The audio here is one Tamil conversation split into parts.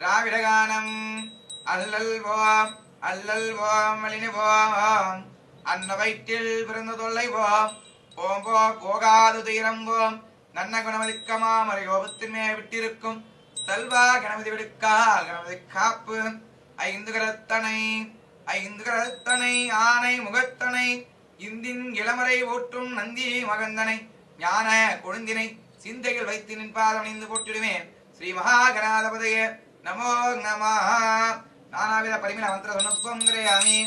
திராவிடகானம். அல்லல் போம் அல்லல் போம் வலினு போம் அன்ன வயிற்றில் பிறந்த தொல்லை போம் போம் போ போகாது துயரம் போம் நன்ன குணமதிக்கமா மறை கோபத்தின்மே விட்டிருக்கும். தல்வா கணபதி விடுக்கா கணபதி காப்பு. ஐந்து கரத்தனை ஐந்து கரத்தனை ஆனை முகத்தனை. இந்தின் இளமறை ஓட்டும் நந்தி மகந்தனை. ஞான கொழுந்தினை சிந்தையில் வைத்து நின்பாதம் அணிந்து போட்டிடுவேன் ஸ்ரீ மகாகணாதபதையே. நமோ நம நானாவித பரிமிள மந்திர சொன்னப்பம் கிரயாமி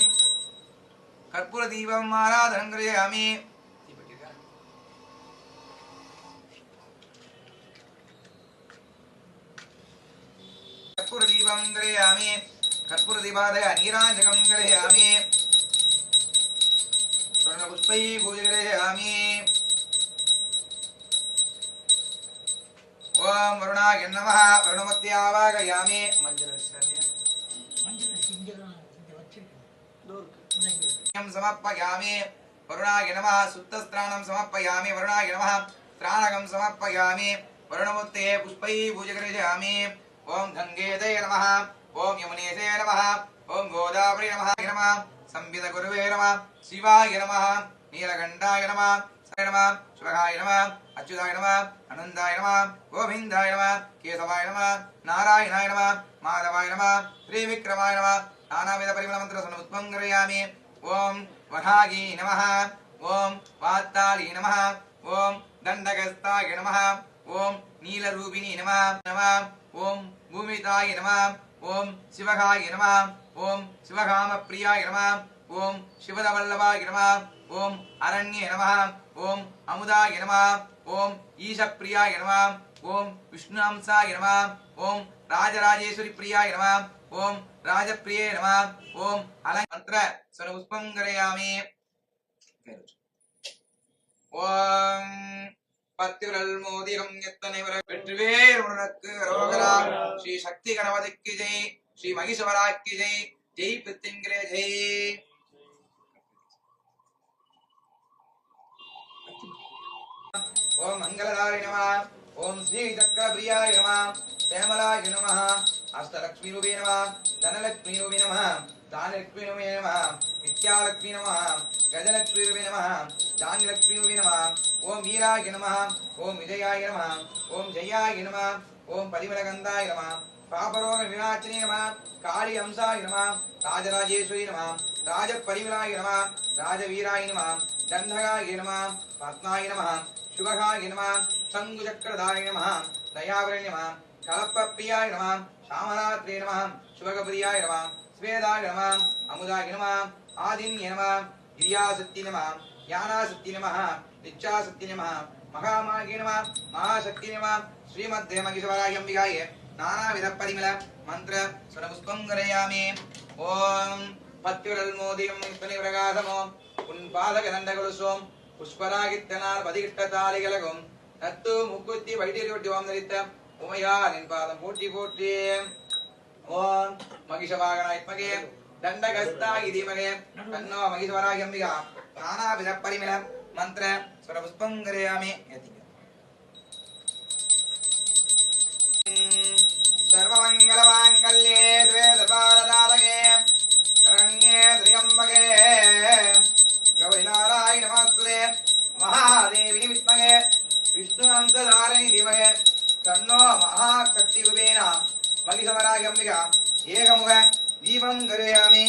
கற்பூர தீபம் ஆராதனம் கிரயாமி கற்பூர தீபம் கிரயாமி கற்பூர தீபாதய நீராஞ்சகம் கிரயாமி ஸ்வர்ண புஷ்பை பூஜை கிரயாமி ஓம் வருணா என்னம வருணமத்தியாவாக யாமே மஞ்சளம் சமர்ப்பயாமி வருணாய நம சுத்தஸ்திராணம் சமர்ப்பயாமி வருணாய நம ஸ்திராணகம் சமர்ப்பயாமி வருணமுத்தே புஷ்பை பூஜகரிஜாமி. ஓம் கங்கேதே நம. ஓம் யமுனேசே நம. ஓம் கோதாவரி நம. நம. சம்பித குருவே நம. சிவாய நம. நீலகண்டாய நம. ನಮ ಶಿವಗಾಯ ನಮ ಅಚ್ಯುತಾಯ ನಮ ಅನಂದಾಯ ನಮ ಗೋವಿಂದಾಯ ನಮ ಕೇಶವಾಯ ನಮ ನಾರಾಯಣಾಯ ನಮ ಮಾಧವಾಯ ನಮ ಶ್ರೀ ವಿಕ್ರಮಾಯ ನಮ ನಾನಾವಿಧ ಪರಿಮಳ ಮಂತ್ರ ಉತ್ಪಂಗರೆಯಾಮಿ ಓಂ ವನಾಗಿ ನಮಃ ಓಂ ವಾತ್ತಾಲಿ ನಮಃ ಓಂ ದಂಡಗಸ್ತಾಯ ನಮಃ ಓಂ ನೀಲರೂಪಿಣಿ ನಮಃ ನಮಃ ಓಂ ಭೂಮಿತಾಯ ನಮಃ ஓம் சிவகாய நம ஓம் சிவகாம பிரியாய நம ஓம் சிவதவல்லபாய நம ஓம் அரண்ய நம ஓம் அமுதாய நம ஓம் ஈசப்பிரியாய நம ஓம் விஷ்ணுஹம்சாய நம ஓம் ராஜராஜேஸ்வரி பிரியாய நம ஓம் ராஜப்பிரியே நம ஓம் அலங்கந்திர சரபுஷ்பம் கரையாமே ஓம் ஓம் பத்திரல் மோதிரம் எத்தனை வர வெற்றிவேர் உனக்கு ரோகரா ஸ்ரீ சக்தி கணபதிக்கு ஜெய். ஸ்ரீ மகிஷவராக்கி ஜெய். ஜெய் பித்திங்கிரே ஜெய். ஓம் மங்களதாரி நம. ஓம் ஸ்ரீ சக்கர பிரியாய நம. சேமலாய நம. அஷ்டலக்ஷ்மி ரூபே நம. தனலக்ஷ்மி ரூபே நம. தானலக்ஷ்மி ரூபே நம. வித்யாலக்ஷ்மி நம. கஜலக்ஷ்மி ரூபே நம. தானிலக்ஷ்மி ரூபே நம. ஓம் வீராய நம ஓம் விஜயாய நம ஓம் ஜெயாய நம ஓம் பரிமளகந்தாய நம பாபரோக விநாச்சினே நம காளி அம்சாய நம ராஜராஜேஸ்வரி நம ராஜபரிமளாய நம ராஜவீராய நம தண்டகாய நம பத்மாய நம சுபகாய நம சங்குசக்கரதாய நம தயாவரண்ய நம கலப்பப்பிரியாய நம சாமராத்ரே நம சுபகபிரியாய நம ஸ்வேதாய நம அமுதாய நம ஆதின்ய நம கிரியாசக்தி நம ஞானாசக்தி நம நிச்சாசக்தி நம மகாமாகி நம மகாசக்தி நம ஸ்ரீமத் மகிஷவராய அம்பிகாய நானாவித பரிமள மந்திர சுரபுஷ்பம் கரையாமே. ஓம் பத்தியுடல் மோதியம் இத்தனை பிரகாசமோ உன் பாதக தண்டகொலுசோம் புஷ்பராகித்தனால் பதிகிட்ட தாலிகலகும் தத்து முக்குத்தி வைத்தியொட்டி ஓம் தரித்த உமையா நின் பாதம் போட்டி போட்டி ஓம் மகிஷவாகனாத்மகே தண்டகஸ்தாயி தீமகே தன்னோ மகிஸ்வராயம்பிகா நானாவித பரிமிள மந்திர ஸ்வரபுஷ்பங்கரயாமி சர்வமங்கலமாங்கல்யே துவேதபாரதாதகே சரண்யே திரியம்பகே கௌரி நாராயண நமஸ்துதே மகாதேவி வித்மகே விஷ்ணுவம்சதாரணி தீமகே தன்னோ மகாகத்தி குபேனா மகிசவராகம்பிகா ஏகமுக दीपं करोयामि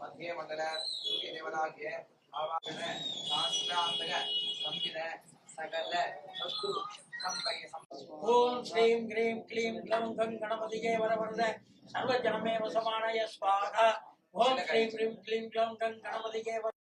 मध्ये मंगल सूर्य देवताके आवाहन शास्त्रांतक संविद सकल शत्रु संभय ஓம் ஸ்ரீம் கிரீம் க்ளீம் க்ளம் கம் கணபதியே வரவரத சர்வ ஜனமே வசமானய ஸ்வாகா ஓம் ஸ்ரீம் கிரீம் க்ளீம் க்ளம் கம் கணபதியே வர